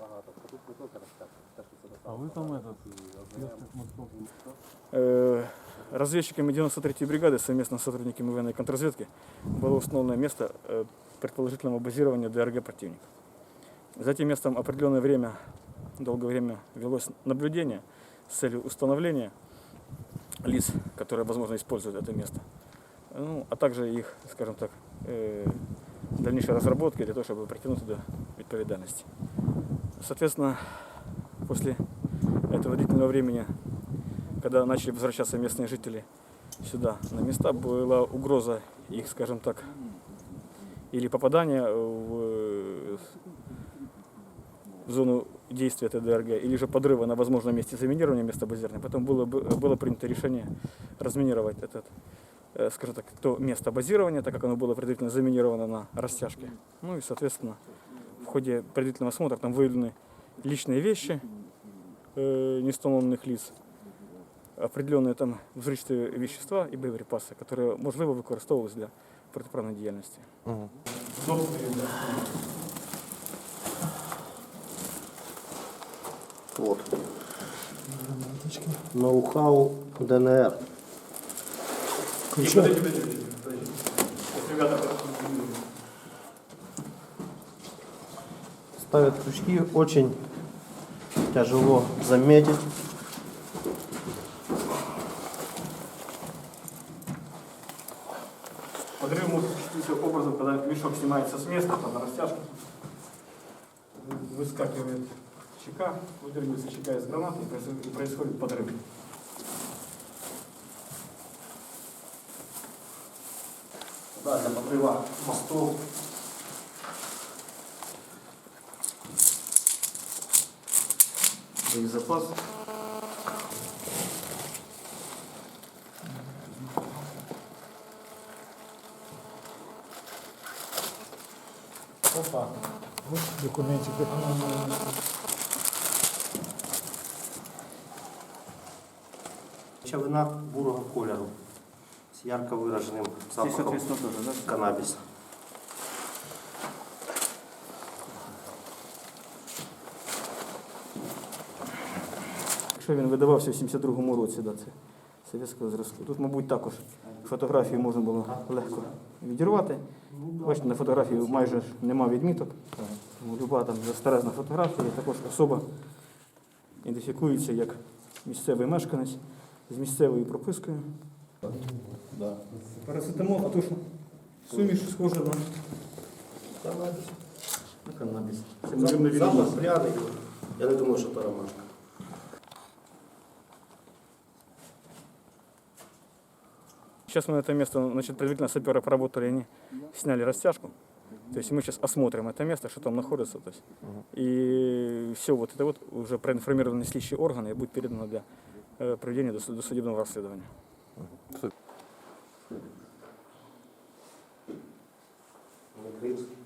Багато. Тут тільки А вы там этот, Московский. Э, Разведчиками 93-й бригады совместно с сотрудниками военной контрразведки было установлено место э, предположительного базирования ДРГ противника. За этим местом определенное время, долгое время велось наблюдение с целью установления лиц, которые, возможно, используют это место, ну, а также их, скажем так, э, дальнейшей разработки для того, чтобы притянуть до ответственности. Соответственно, после этого длительного времени когда начали возвращаться местные жители сюда, на места, была угроза их, скажем так, или попадания в, в зону действия ТДРГ, или же подрыва на возможном месте заминирования места базирования. Потом было, бы- было принято решение разминировать этот, скажем так, то место базирования, так как оно было предварительно заминировано на растяжке. Ну и, соответственно, в ходе предварительного осмотра там выявлены личные вещи э, неустановленных лиц, определенные там взрывчатые вещества і боєприпаси, які можливо використовувалися для протиправної діяльності. Вот. Ноу-хау ДНР. Ставят крючки, очень тяжело заметить. Подрыв может осуществиться образом, когда мешок снимается с места, там на растяжку, выскакивает чека, выдергивается чека из гранаты и происходит подрыв. Да, для подрыва мостов. Боезапас. Опа. Вот документики. Човина бурого кольору ярко Здесь, запахом соответственно, тоже, да? канабіса. Якщо він видавався в 72-му році, да, це совєтського зразку. Тут, мабуть, також фотографії можна було легко відірвати. Бачите, на фотографії майже нема відміток. Люба там застережна фотографія, також особа ідентифікується як місцевий мешканець з місцевою пропискою. Да. Парацетамол, а то що? Суміш схожа на, Канабіс. на канабіс. Це можливо Запах пряний. Я не думаю, що це ромашка. Сейчас мы на это место, значит, предварительно саперы поработали, они сняли растяжку. То есть мы сейчас осмотрим это место, что там находится. То есть. И все вот это вот уже проинформированы слідчі органы и будет передано для э, проведения досу- досудебного расследования. Все. Український.